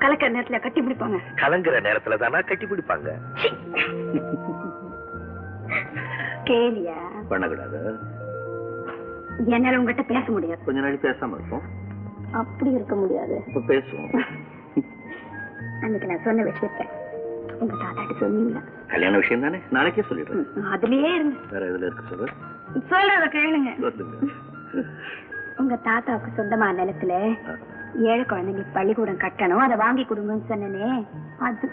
கலக்கிற நேரத்துல கட்டி பிடிப்பாங்க. கலங்குற நேரத்துல தானா கட்டி பிடிப்பாங்க? கேலியா? பண்ணக்கூடாது. என்னால உங்ககிட்ட பேச முடியாது. கொஞ்ச நாள் பேசாம இருப்போம். அப்படி இருக்க முடியாது. இப்ப பேசுவோம். அன்னைக்கு நான் சொன்ன விஷயத்த உங்க தாத்தாட்ட சொன்னீங்களா? கல்யாண விஷயம் தானே? நாளைக்கே சொல்லிடுறேன். அதுலயே இருங்க. வேற எதுல இருக்கு சொல்லு? சொல்றத கேளுங்க. உங்க தாத்தாவுக்கு சொந்தமான நிலத்துல. ஏழை குழந்தைங்களுக்கு பள்ளிக்கூடம் கட்டணும். அதை வாங்கி கொடுங்கன்னு சொன்னனே. அது.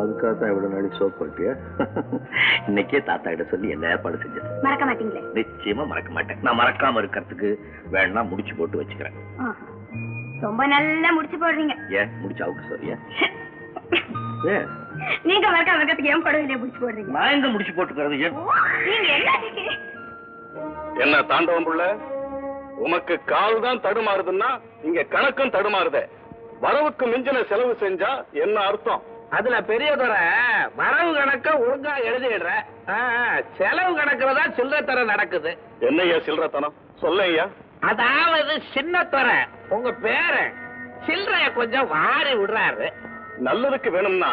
அதுக்காக தான் இவ்வளவு நாளைக்கு சோப் போட்டியா இன்னைக்கே தாத்தா கிட்ட சொல்லி என்ன ஏற்பாடு செஞ்சது? மறக்க மாட்டீங்களே? நிச்சயமா மறக்க மாட்டேன். நான் மறக்காம இருக்கிறதுக்கு வேணா முடிச்சு போட்டு வச்சுக்கிறேன். ஆஹா. ரொம்ப நல்லா முடிச்சு போடுறீங்க. ஏன்? முடிச்சு அவுக்கு சொல்றியா ஏன்? நீங்க மறக்க மறக்கிறதுக்கு ஏன் படவில்லையே முடிச்சு போடுறீங்க? நான் எங்க முடிச்சு போட்டுக்கிறது? ஏன்? நீங்க எல்லாத்துக்கு என்ன தாண்டவம் புள்ள? உமக்கு கால் தான் தடுமாறுதுன்னா இங்க கணக்கும் தடுமாறுதே. வரவுக்கு மிஞ்சின செலவு செஞ்சா என்ன அர்த்தம்? அதுல பெரியதொர வரவு கணக்க ஒழுங்கா எழுதிடுற. செலவு கணக்குறதா சில்லறை தர நடக்குது. என்னய்யா சில்லறத்தனம்? சொல்லையா அதாவது சின்னத்தொர உங்க பேரன் சில்லறைய கொஞ்சம் வாரி விடுறாரு. நல்லதுக்கு வேணும்னா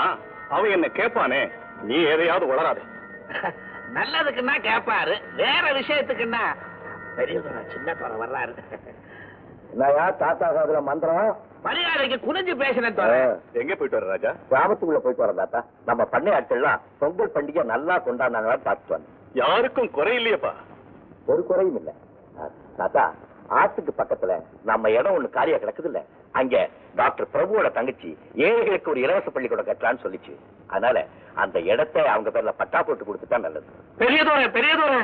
அவன் என்ன கேட்பானே. நீ எதையாவது வளராதே நல்லதுக்குன்னா கேட்பாரு. வேற விஷயத்துக்குன்னா பெரியதொர சின்னத்தொர வர்றாரு என்னயா தாத்தா மந்திரம்? மரியாதைக்கு குனிஞ்சு பேசின தொர எங்க போயிட்டு வர ராஜா? கிராமத்துக்குள்ள போயிட்டு வரோம் தாத்தா. நம்ம பண்ணை ஆட்கள்லாம் பொங்கல் பண்டிகை நல்லா கொண்டாடினாங்களா பார்த்துட்டு வந்தோம் யாருக்கும் குறை இல்லையப்பா. ஒரு குறையும் இல்ல. தாத்தா ஆத்துக்கு பக்கத்துல நம்ம இடம் ஒண்ணு காலியா கிடக்குது இல்ல. அங்க டாக்டர் பிரபுவோட தங்கச்சி ஏழைகளுக்கு ஒரு இலவச பள்ளிக்கூடம் கட்டலாம்னு சொல்லிச்சு. அதனால அந்த இடத்தை அவங்க பேர்ல பட்டா போட்டு கொடுத்துட்டா நல்லது. பெரியதோர பெரியதோர.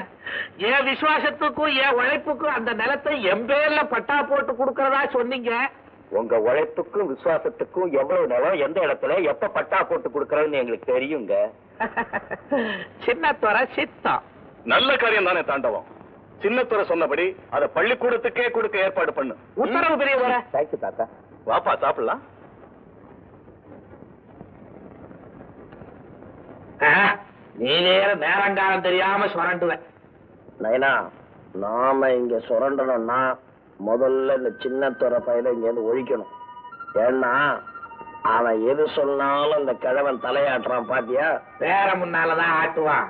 என் விசுவாசத்துக்கும் என் உழைப்புக்கும் அந்த நிலத்தை என் பேர்ல பட்டா போட்டு கொடுக்கறதா சொன்னீங்க? உங்க உழைப்புக்கும் விசுவாசத்துக்கும் எவ்வளவு நிலம் எந்த இடத்துல எப்ப பட்டா போட்டு கொடுக்கறதுன்னு எங்களுக்கு தெரியுங்க. சின்னத்தொர சித்தம். நல்ல காரியம் தானே தாண்டவம். சின்னத்துறை சொன்னபடி அத பள்ளிக்கூடத்துக்கே கொடுக்க ஏற்பாடு பண்ணு. உத்தரவு பெரியதோர. தேங்க்யூ தாத்தா. வாப்பா சாப்பிடலாம். நீ வேற நேரங்காலம் தெரியாம சுரண்டுவ நைனா நாம இங்க சுரண்டணும்னா முதல்ல இந்த சின்ன துறை பையில இங்க இருந்து ஒழிக்கணும். ஏன்னா அவன் எது சொன்னாலும் இந்த கிழவன் தலையாட்டுறான் பாத்தியா? வேற முன்னாலதான் ஆட்டுவான்.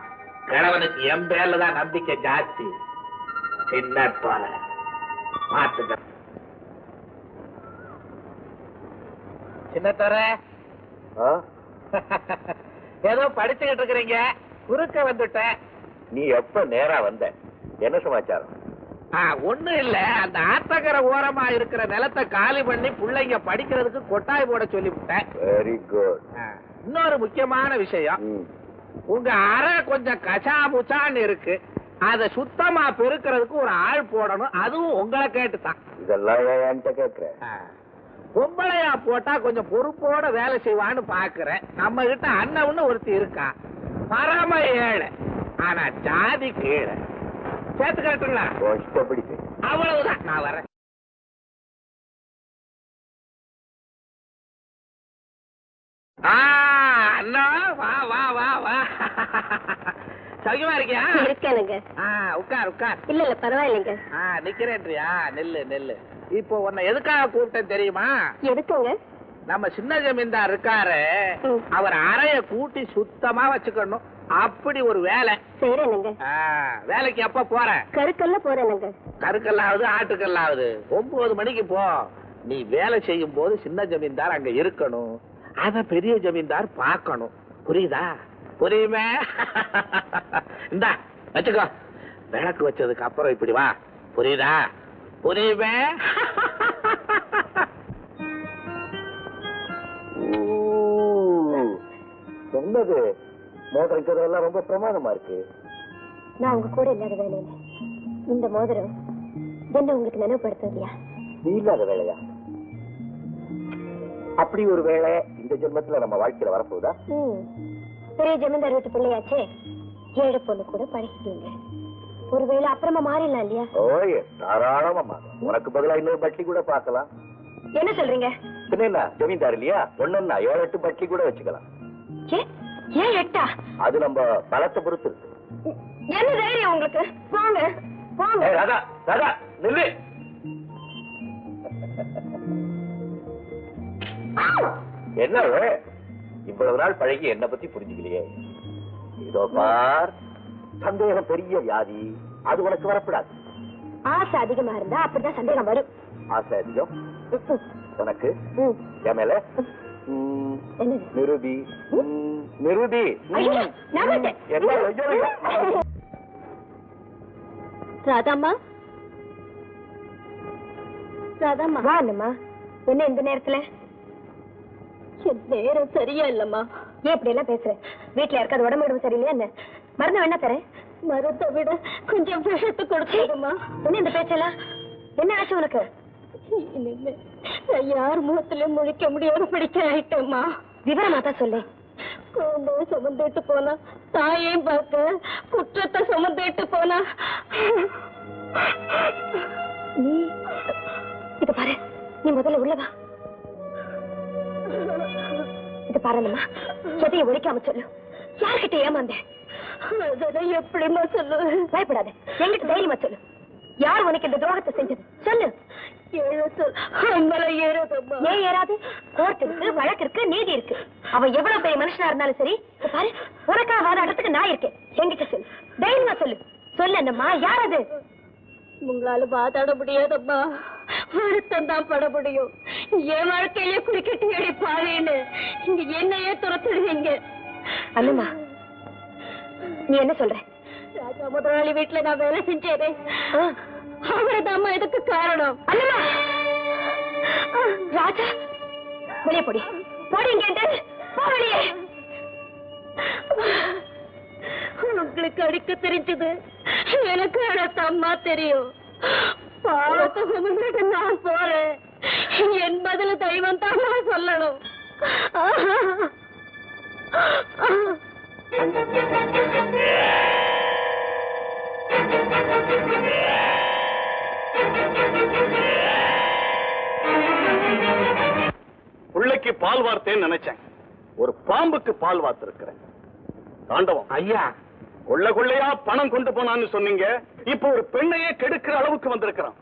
கிழவனுக்கு என் பேர்ல தான் நம்பிக்கை ஜாஸ்தி. சின்னத்தோர. மாத்துக்க சின்னத்தோர? ஏதோ படிச்சுக்கிட்டு இருக்கிறீங்க. குறுக்க வந்துட்டேன். நீ எப்ப நேரா வந்த? என்ன சமாச்சாரம்? ஆ, ஒண்ணும் இல்ல. அந்த ஆத்தங்கர ஓரமா இருக்கிற நிலத்தை காலி பண்ணி பிள்ளைங்க படிக்கிறதுக்கு கொட்டாய் போட சொல்லிவிட்டேன். வெரி குட் இன்னொரு முக்கியமான விஷயம். உங்க அறை கொஞ்சம் கச்சா முச்சான்னு இருக்கு. அத சுத்தமா பெருக்கிறதுக்கு ஒரு ஆள் போடணும். அதுவும் உங்களை கேட்டுதான் இதெல்லாம் என்கிட்ட கேக்குற ஆ, பொம்பளையா போட்டா கொஞ்சம் பொறுப்போட வேலை செய்வான்னு பாக்குறேன். நம்ம கிட்ட அண்ணன்னு ஒருத்தி இருக்கா. பரம ஏழை. ஆனா ஜாதி கீழே. சேர்த்து கேட்டுங்களா இஷ்டப்படி. அவ்வளவுதான். நான் வரேன். ஆ, அண்ணா வா வா வா வா. சௌக்கியமா இருக்கியா? இருக்கேனுங்க. உட்கார் உட்கார். இல்ல இல்ல பரவாயில்லைங்க. நிக்கிறேன்றியா? நெல்லு நெல்லு. இப்போ உன்னை எதுக்காக கூப்பிட்டேன் தெரியுமா? எதுக்குங்க? நம்ம சின்ன ஜமீன்தார் இருக்காரு. அவர் அறைய கூட்டி சுத்தமா வச்சுக்கணும். அப்படி ஒரு வேலை. வேலைக்கு எப்ப போற? கருக்கல்ல போறேனுங்க. கருக்கல்லாவது ஆட்டுக்கல்லாவது. ஒன்பது மணிக்கு போ. நீ வேலை செய்யும் போது சின்ன ஜமீன்தார் அங்க இருக்கணும். அத பெரிய ஜமீன்தார் பார்க்கணும். புரியுதா? புரியுமே? இந்தா வச்சுக்கோ. விளக்கு வச்சதுக்கு அப்புறம் இப்படி வா. புரியுதா? புரியுமே? என்னது? மோதிரம் இருக்கிறதெல்லாம் ரொம்ப பிரமாதமா இருக்கு. நான் உங்க கூட இல்லாத வேலையில இந்த மோதிரம் என்ன உங்களுக்கு நினைவுபடுத்தலையா நீ இல்லாத வேலையா? அப்படி ஒரு வேலை இந்த ஜென்மத்துல நம்ம வாழ்க்கையில வரப்போகுதா. பெரிய ஜமீன்தார் வீட்டு பிள்ளையாச்சே? ஏழை பொண்ணு கூட பழகிட்டீங்க ஒருவேளை அப்புறமா மாறிடலாம் இல்லையா? ஓயே தாராளமா உனக்கு பதிலா இன்னொரு பட்லி கூட பார்க்கலாம். என்ன சொல்றீங்க? பின்ன ஜமீன்தார் இல்லையா? ஒண்ணுன்னா ஏழு எட்டு பட்லி கூட வச்சுக்கலாம். ஏன் எட்டா? அது நம்ம பலத்தை பொறுத்து இருக்கு. என்ன தைரியம் உங்களுக்கு? போங்க போங்க. ராதா ராதா நில்லு. என்ன? இவ்வளவு நாள் பழகி என்ன பத்தி புரிஞ்சுக்கலையே. இதோ பார் சந்தேகம் பெரிய வியாதி. அது உனக்கு வரப்படாது. ஆசை அதிகமா இருந்தா அப்படிதான் சந்தேகம் வரும். ஆசை அதிகம்? உனக்கு. என் மேல? நான் மாட்டேன். என்ன. ராதாம்மா? ராதாம்மா. இந்த நேரத்துல? நேரம் சரியா இல்லம்மா. ஏன் இப்படி எல்லாம் பேசுற? வீட்டுல யாருக்காவது உடம்பு உடம்பு சரியில்லையா என்ன? மருந்து வேணா தரேன். மருந்தை விட கொஞ்சம் விஷத்தை கொடுத்துருமா என்ன இந்த பேச்செல்லாம்? என்ன ஆச்சு உனக்கு? நான் யார் முகத்திலும் முழிக்க முடியாத பிடிக்க ஆயிட்டேம்மா. விவரமா தான் சொல்லு. குழந்தைய சுமந்துட்டு போனா தாயையும் பார்க்க குற்றத்தை சுமந்துட்டு போனா. நீ இத பாரு. நீ முதல்ல உள்ள வா. இது பாருங்கம்மா எதையும் ஒழிக்காம சொல்லு. யார்கிட்ட அதெல்லாம் எப்படிமா சொல்லு? பயப்படாத. எங்கிட்ட தைரியமா சொல்லு. யார் உனக்கு இந்த துரோகத்தை செஞ்சது? சொல்லு. ஏன் ஏறாது? கோர்ட் இருக்கு வழக்கு இருக்கு நீதி இருக்கு. அவன் எவ்வளவு பெரிய மனுஷனா இருந்தாலும் சரி பாரு உனக்கா வாதாடுறதுக்கு நான் இருக்கேன். சொல்லு. தைரியமா சொல்லு. சொல்லு என்னம்மா யார் அது? உங்களால வாதாட முடியாதம்மா. வருத்தம் தான் பட முடியும். என் வாழ்க்கையிலே குறுக்கிட்டு அடிப்பாவேன்னு இங்க என்னையே துரத்துடுவீங்க அண்ணம்மா நீ என்ன சொல்ற? ராஜா முதலாளி வீட்டுல நான் வேலை செஞ்சேனே. அவரதாம்மா இதுக்கு காரணம். அண்ணம்மா! ராஜா வெளியே போடி. உங்களுக்கு அடிக்க தெரிஞ்சது எனக்கு அடத்தம்மா தெரியும். பாவத்தை நான் போறேன். என் பதில தெய்வம் தான் சொல்லணும். பிள்ளைக்கு பால் வார்த்தேன்னு நினைச்சேன். ஒரு பாம்புக்கு பால் வார்த்திருக்கிறேன். தாண்டவம். ஐயா. கொள்ள கொள்ளையா பணம் கொண்டு போனான்னு சொன்னீங்க. இப்ப ஒரு பெண்ணையே கெடுக்கிற அளவுக்கு வந்திருக்கிறான்.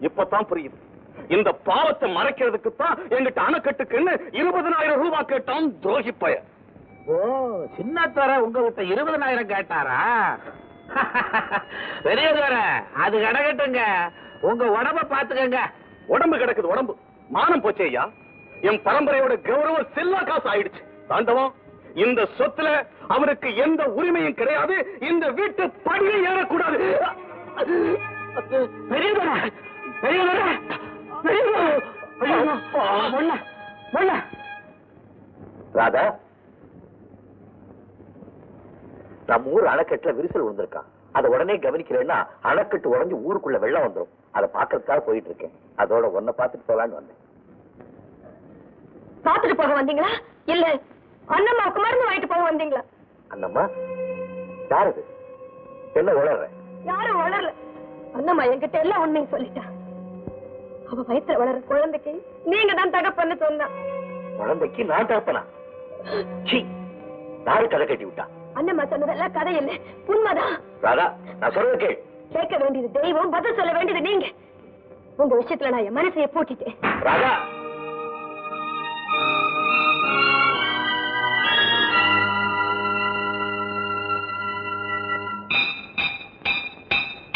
இப்பதான் புரியுது. இந்த பாவத்தை மறைக்கிறதுக்கு தான் எங்கிட்ட அணைக்கட்டுக்குன்னு இருபதனாயிரம் ரூபாய் கேட்டான் துரோகி பய ஓ சின்னத்தோர உங்ககிட்ட இருபதனாயிரம் கேட்டாரா? பெரியதோர அது கிடக்கட்டுங்க உங்க உடம்ப பாத்துக்கங்க. உடம்பு கிடக்குது உடம்பு. மானம் போச்சே ஐயா. என் பரம்பரையோட கௌரவம் செல்லா காசு ஆயிடுச்சு. தாண்டவம் இந்த சொத்துல அவனுக்கு எந்த உரிமையும் கிடையாது. இந்த வீட்டு படியை ஏறக்கூடாது. பெரியதோர பெரியதோர ராதா நம்ம ஊர் அணைக்கட்டுல விரிசல் விழுந்திருக்கான். அதை உடனே கவனிக்கிறேன்னா அணைக்கட்டு உடைஞ்சு ஊருக்குள்ள வெள்ளம் வந்துரும். அதை பாக்குறதுக்காக போயிட்டு இருக்கேன். அதோட ஒன்ன பார்த்துட்டு போலான்னு வந்தேன். பாத்துட்டு போக வந்தீங்களா? இல்ல அண்ணம்மாவுக்கு மருந்து வாங்கிட்டு போக வந்தீங்களா? அண்ணம்மா யார் என்ன உளற யாரும் வளரல அண்ணம்மா என்கிட்ட எல்லாம் உண்மையும் சொல்லிட்டா. அவ வயித்துல வளர குழந்தைக்கு நீங்க தான் தகப்பன்னு சொன்னா. குழந்தைக்கு நான் தகப்பனா? சீ யாரு கதை கட்டி விட்டா? அண்ணம்மா சொன்னதெல்லாம் கதை இல்ல உண்மைதான். ராதா நான் சொல்றது கேள். கேட்க வேண்டியது தெய்வம் பதில் சொல்ல வேண்டியது நீங்க. உங்க விஷயத்துல நான் என் மனசைய பூட்டிட்டேன். ராதா!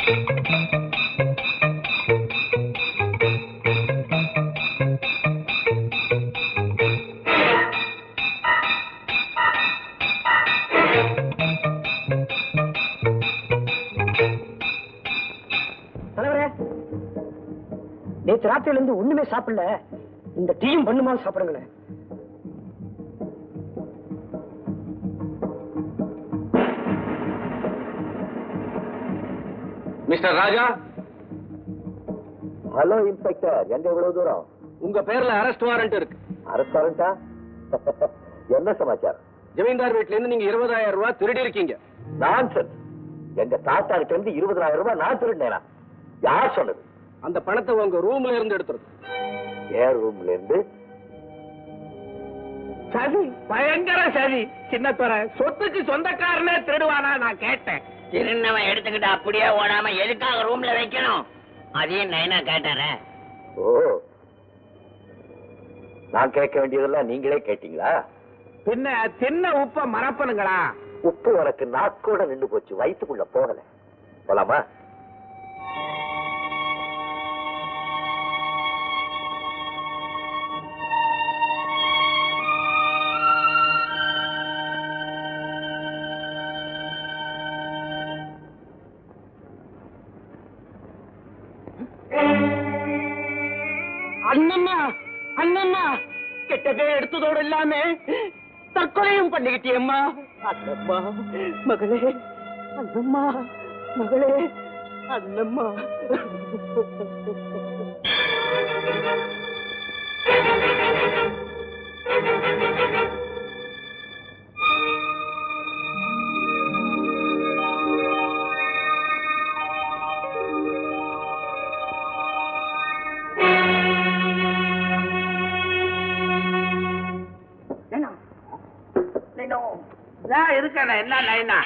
தலைவரே ராத்திரில இருந்து ஒண்ணுமே சாப்பிடல. இந்த டீயும் பண்ணுமா சாப்பிடுங்களேன். மிஸ்டர் ராஜா? Hello inspector. எங்க இவ்வளவு தூரம்? உங்க பேர்ல அரெஸ்ட் வாரண்ட் இருக்கு. அரசாரண்டா என்ன சமாச்சாரம்? ஜமீன்தார் வீட்ல இருந்து நீங்க இருபதாயிரம் ரூபாய் திருடி இருக்கீங்க. நான்சென்ஸ் எங்க தாத்தா கிட்ட இருந்து இருபதாயிரம் ரூபாய் நான் திருடினேனா? யார் சொன்னது? அந்த பணத்தை உங்க ரூம்ல இருந்து எடுத்துருது ஏர் ரூம்ல இருந்து? சதி பயங்கர சதி. சின்னத்தோர சொத்துக்கு சொந்தக்காரனே திருடுவானா நான் கேட்டேன். திருநவன் எடுத்துக்கிட்டு அப்படியே ஓடாம எதுக்காக ரூம்ல வைக்கணும்? அதையும் நைனா கேட்டாரே? ஓ நான் கேட்க வேண்டியதெல்லாம் நீங்களே கேட்டீங்களா? பின்ன சின்ன உப்ப மறப்பனுங்களா உப்பு உனக்கு நாக்கோட நின்னு போச்சு வயித்துக்குள்ள போகல. போலாமா? இல்லாம தற்கொலையும் பண்ணிக்கிட்டியம்மா அண்ணம்மா மகளே அண்ணம்மா மகளே அண்ணம்மா Thank you. இருக்கேன் என்ன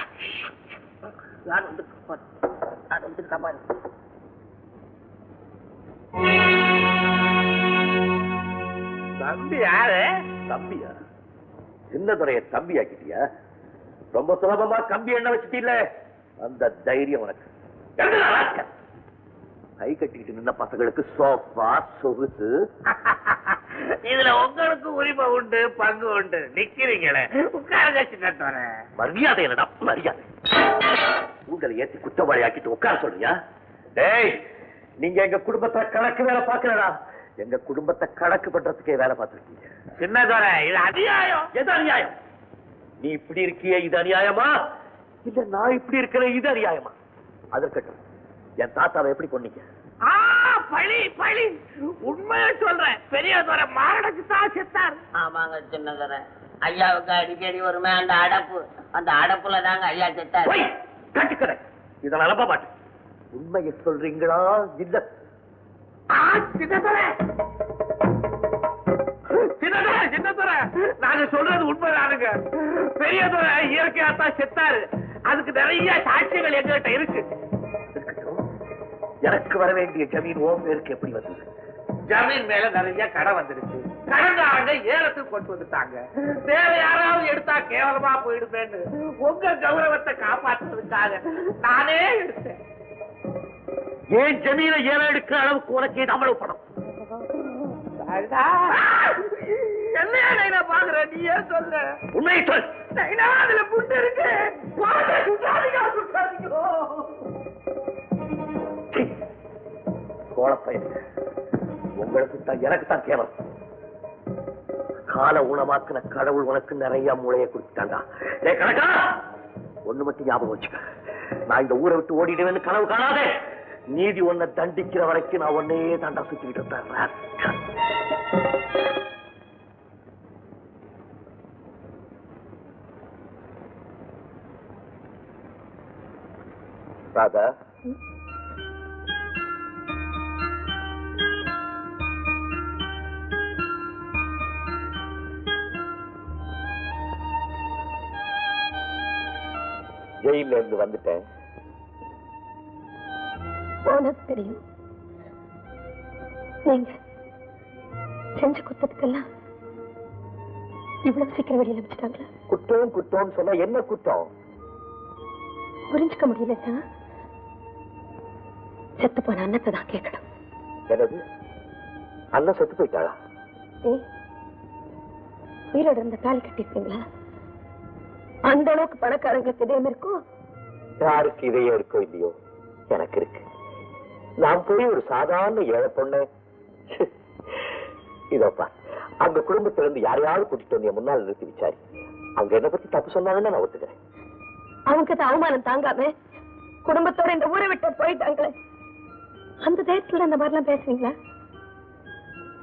நைனா தம்பி யாரு தம்பியா சின்னதுரைய தம்பி ஆக்கிட்டியா ரொம்ப சுலபமா கம்பி எண்ணெய் வச்சுட்டீல்ல அந்த தைரியம் உனக்கு. கை கட்டிக்கிட்டு நின்ன பசங்களுக்கு சோஃபா சொகுசு. இதுல உங்களுக்கு உரிமை உண்டு பங்கு உண்டு. நிக்கிறீங்களே. உட்காருங்க சின்னத்தோர மரியாதை என்னடா மரியாதை. உங்களை ஏத்தி குற்றவாளி ஆக்கிட்டு உட்கார சொல்றியா? டேய் நீங்க எங்க குடும்பத்தை கணக்கு வேலை பாக்குறடா எங்க குடும்பத்தை கணக்கு பண்றதுக்கே வேலை பார்த்திருக்கீங்க. சின்னதோர இது அநியாயம். எது அநியாயம்? நீ இப்படி இருக்கியே இது அநியாயமா? இல்ல நான் இப்படி இருக்கிறேன் இது அநியாயமா? அதற்கட்டும் என் தாத்தாவை எப்படி கொன்னீங்க ஆ, பழி பழி. உண்மையை சொல்றேன். பெரியதோர மாரடைச்சு தான் செத்தார். ஆமாங்க சின்னதர ஐயாவுக்கு அடிக்கடி வருமே அந்த அடப்பு. அந்த அடப்புல தாங்க ஐயா செத்தாரு. போய். கட்டுக்கடை இதை நம்ப மாட்டேன். உண்மையை சொல்றீங்களா? இல்ல. நாங்க சொல்றது உண்மைதானுங்க. பெரியதோர இயற்கையா தான் செத்தாரு. அதுக்கு நிறைய சாட்சியங்கள் எங்ககிட்ட இருக்கு. எனக்கு வர வேண்டிய ஜமீன் ஓம் பேருக்கு எப்படி வந்தது? ஜமீன் மேல நிறைய கடை வந்துருச்சு. கடன்காரங்க ஏலத்துக்கு கொண்டு வந்துட்டாங்க. வேற யாராவது எடுத்தா கேவலமா போயிடுமேன்னு உங்க கௌரவத்தை காப்பாற்றுறதுக்காக நானே எடுத்தேன். ஏன் ஜமீனை ஏலம் எடுக்கிற அளவுக்கு உனக்கு இது அவ்வளவு அடா, என்னையா நைனா பாக்குற? நீ ஏன் சொல்ல. உண்மையை சொல். நைனா அதுல புண்டு இருக்கு கோலப்பயன். உங்களுக்கு தான் எனக்கு தான் கேவலம். கால ஊனமாக்குன கடவுள் உனக்கு நிறைய மூளையை கொடுத்துட்டாண்டா ஏ கணக்கா? ஒண்ணு மட்டும் ஞாபகம் வச்சுக்க. நான் இந்த ஊரை விட்டு ஓடிடுவேன்னு கனவு காணாதே. நீதி உன்னை தண்டிக்கிற வரைக்கும் நான் உன்னையே தாண்டா சுத்திக்கிட்டு இருந்தேன் ராதா. ஜெயில இருந்து வந்துட்டேன். தெரியும். நீங்க செஞ்ச குத்தத்துக்கெல்லாம் இவ்வளவு சீக்கிரம் வெளியில வச்சுட்டாங்களா குற்றம் குற்றம்னு சொன்னா என்ன குற்றம்? புரிஞ்சுக்க முடியலன்னா செத்து போன அன்னத்தை தான் கேட்கணும். என்னது? அண்ணன் செத்து போயிட்டாளா? உயிரோட இருந்த தாலி கட்டிருப்பீங்களா அந்த அளவுக்கு பணக்காரங்களுக்கு இதயம் இருக்கும் யாருக்கு இதையே இருக்கோ இல்லையோ? எனக்கு இருக்கு. நான் போய் ஒரு சாதாரண ஏழை பொண்ணு இதோப்பா. அங்க குடும்பத்துல இருந்து யாரையாவது கூட்டிட்டு வந்து முன்னால் நிறுத்தி விசாரி அவங்க என்ன பத்தி தப்பு சொன்னாங்கன்னு நான் ஒத்துக்கிறேன். அவங்க அவமானம் தாங்காம குடும்பத்தோட இந்த ஊரை விட்டு போயிட்டாங்களே. அந்த தைரியத்துல அந்த மாதிரிலாம் பேசுவீங்களா?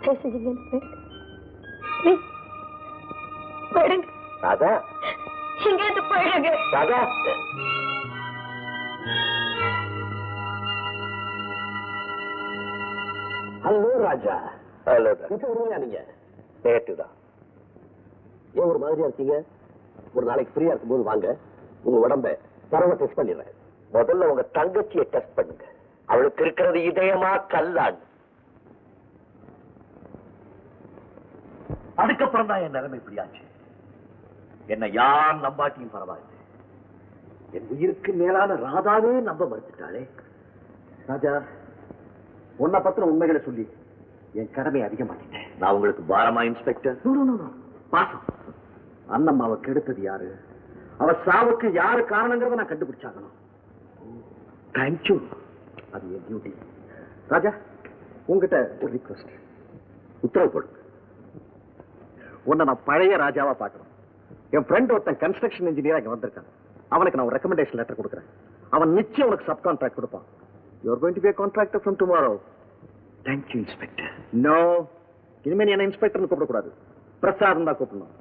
பேசுவீங்க Please, போயிடுங்க ராதா இங்க இருந்து போயிடுங்க ராதா ஹலோ ராஜா. ஹலோ இப்ப வருவீங்க நீங்க? நேற்று தான். ஏன் ஒரு மாதிரியா இருக்கீங்க? ஒரு நாளைக்கு ஃப்ரீயா இருக்கும்போது வாங்க. உங்க உடம்ப தரவ டெஸ்ட் பண்ணிடுறேன். முதல்ல உங்க தங்கச்சியை டெஸ்ட் பண்ணுங்க. அவளுக்கு இருக்கிறது இதயமா கல்லான். அதுக்கப்புறம் தான் என் நிலைமை இப்படியாச்சு என்ன யார் நம்பாட்டியும் பரவாயில்லை. என் உயிருக்கு மேலான ராதாவே நம்ப மறுத்துட்டாளே. ராஜா உன்னை பத்தின உண்மைகளை சொல்லி என் கடமை அதிகமாக்கிட்டேன் நான் உங்களுக்கு பாரமா இன்ஸ்பெக்டர்? பாசம். அண்ணம்மாவை கெடுத்தது யாரு? அவ சாவுக்கு யாரு காரணங்கிறத நான் கண்டுபிடிச்சாகணும். தேங்க்யூ அது என் டியூட்டி ராஜா உங்ககிட்ட ஒரு ரிக்வஸ்ட் உத்தரவு போடு. உன்னை நான் பழைய ராஜாவா பார்க்கணும். என் ஃப்ரெண்ட் ஒருத்தன் கன்ஸ்ட்ரக்ஷன் இன்ஜினியரா இங்க வந்திருக்கான். அவனுக்கு நான் ஒரு ரெக்கமெண்டேஷன் லெட்டர் கொடுக்குறேன். அவன் நிச்சயம் உனக்கு சப் கான்ட்ராக்ட் கொடுப்பான். You are going to be contractor from tomorrow thank you inspector no இனிமே நீ என்ன இன்ஸ்பெக்டர்னு கூப்பிடக்கூடாது. பிரசாத் தான் கூப்பிடணும்.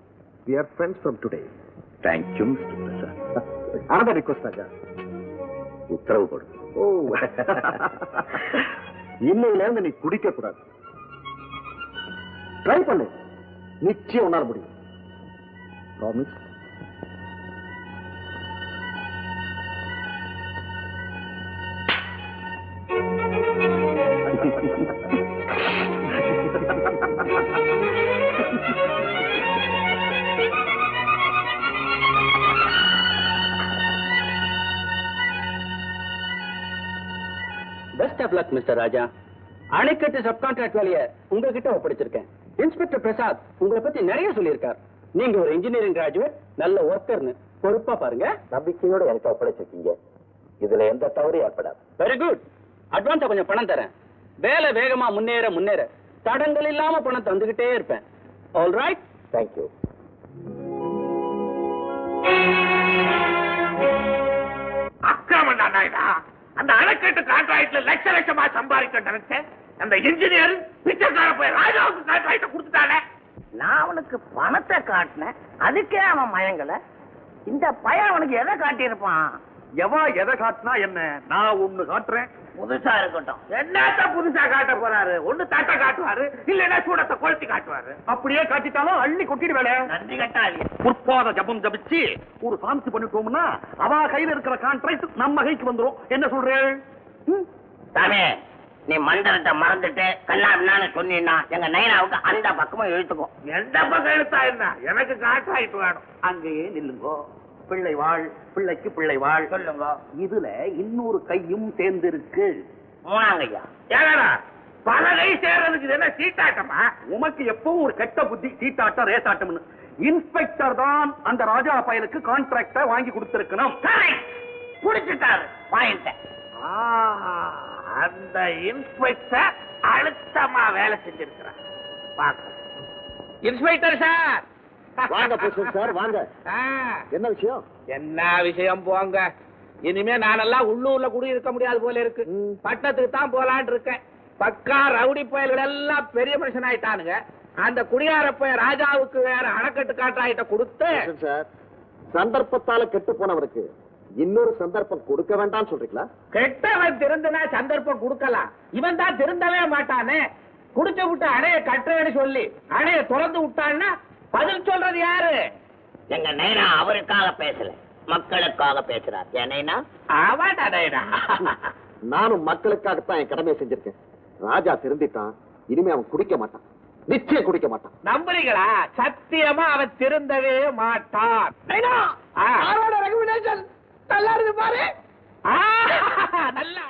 We are friends from today thank you mister Prasad another request Raja உத்தரவு போடு. ஓ. இன்னையில இருந்து நீ குடிக்க கூடாது ட்ரை பண்ணு. நிச்சயம் உன்னால முடியும். Promise best of luck mister Raja அணைக்கட்டு சப்கான்ட்ராக்ட் வேலையை உங்ககிட்ட ஒப்படைச்சிருக்கேன். இன்ஸ்பெக்டர் பிரசாத் உங்களை பத்தி நிறைய சொல்லியிருக்கார். நீங்க ஒரு இன்ஜினியரிங் கிராஜுவேட் நல்ல ஒர்க்கர்னு பொறுப்பா பாருங்க. நம்பிக்கையோட என்கிட்ட ஒப்படைச்சிருக்கீங்க இதுல எந்த தவறும் ஏற்படாது. வெரி குட் அட்வான்ஸா கொஞ்சம் பணம் தரேன். வேலை வேகமா முன்னேற முன்னேற. தடங்கள் இல்லாம பணம் தந்துகிட்டே இருப்பேன். ஆல் ரைட் தேங்க்யூ அந்த அணைக்கட்டு கான்ட்ராக்ட்ல லட்ச லட்சமா சம்பாதிக்க நினைச்சேன். அந்த இன்ஜினியர் பிச்சைக்கார போய் ராஜாவுக்கு கான்ட்ராக்ட கொடுத்துட்டானே. நான் அவனுக்கு பணத்தை காட்டினேன். அதுக்கே அவன் மயங்கல. இந்த பையன் அவனுக்கு எதை காட்டியிருப்பான்? எவா எதை காட்டினா என்ன? நான் ஒண்ணு காட்டுறேன். புதுசா இருக்கட்டும். என்னத்த புதுசா காட்ட போறாரு? ஒண்ணு தட்டை காட்டுவாரு இல்லைன்னா சூடத்தை கொளுத்தி காட்டுவாரு. அப்படியே காட்டிட்டாலும் அள்ளி கொட்டிடுவேல நன்றி கட்டாளி. முற்பாத ஜபம் ஜபிச்சு ஒரு சாந்தி பண்ணிட்டோம்னா அவ கையில இருக்கிற கான்ட்ராக்ட் நம்ம கைக்கு வந்துரும். என்ன சொல்றேன் சாமி நீ மந்திரத்தை மறந்துட்டு கண்ணாபின்னான்னு சொன்னீன்னா எங்க நைனாவுக்கு அந்த பக்கமும் இழுத்துக்கும். எந்த பக்கம் எழுத்தா என்ன? எனக்கு கான்ட்ராக்ட் வேணும். அங்கேயே நில்லுங்கோ. பிள்ளை வாழ் பிள்ளைக்கு பிள்ளை வாழ். சொல்லுங்க. இதுல இன்னொரு கையும் சேர்ந்திருக்கு. மூணாங்கய்யா ஏடா பல கை சேர்றதுக்கு என்ன சீட்டாட்டமா? உமக்கு எப்பவும் ஒரு கெட்ட புத்தி சீட்டாட்டம் ரேசாட்டம்னு. இன்ஸ்பெக்டர் தான் அந்த ராஜா பயலுக்கு கான்ட்ராக்ட வாங்கி கொடுத்திருக்கணும். புடிச்சிட்டாரு. பாயிண்ட அந்த இன்ஸ்பெக்டர் அழுத்தமா வேலை செஞ்சிருக்கிறார். Inspector sir. வாங்க பிரசிடன்ட் சார் வாங்க. என்ன விஷயம்? என்ன விஷயம் போங்க. இனிமே நானெல்லாம் உள்ளூர்ல குடி இருக்க முடியாது போல இருக்கு. பட்டணத்துக்கு தான் போலான்னு இருக்கேன். பக்கா ரவுடி பயல்கள் எல்லாம் பெரிய மனுஷன் ஆயிட்டானுங்க. அந்த குடியார போய் ராஜாவுக்கு வேற அணைக்கட்டு காட்டாயிட்ட கொடுத்து சந்தர்ப்பத்தால கெட்டு போனவருக்கு இன்னொரு சந்தர்ப்பம் கொடுக்க வேண்டாம்னு சொல்றீங்களா? கெட்டவன் திருந்தினா சந்தர்ப்பம் கொடுக்கலாம். இவன் தான் திருந்தவே மாட்டானே. குடிச்சு விட்டு அணைய கட்டுறேன்னு சொல்லி அணைய திறந்து விட்டான்னா பதில் சொல்றது யாரு? எங்க நைனா அவருக்காக பேசல மக்களுக்காக பேசுறார். என் நைனா அவன் அடையடா நானும் மக்களுக்காகத்தான் என் கடமையை செஞ்சிருக்கேன். ராஜா திருந்திட்டான் இனிமே அவன் குடிக்க மாட்டான். நிச்சயம் குடிக்க மாட்டான். நம்புறீங்களா? சத்தியமா அவன் திருந்தவே மாட்டான். ரெக்கமெண்டேஷன் நல்லா இருக்கு பாரு. நல்லா.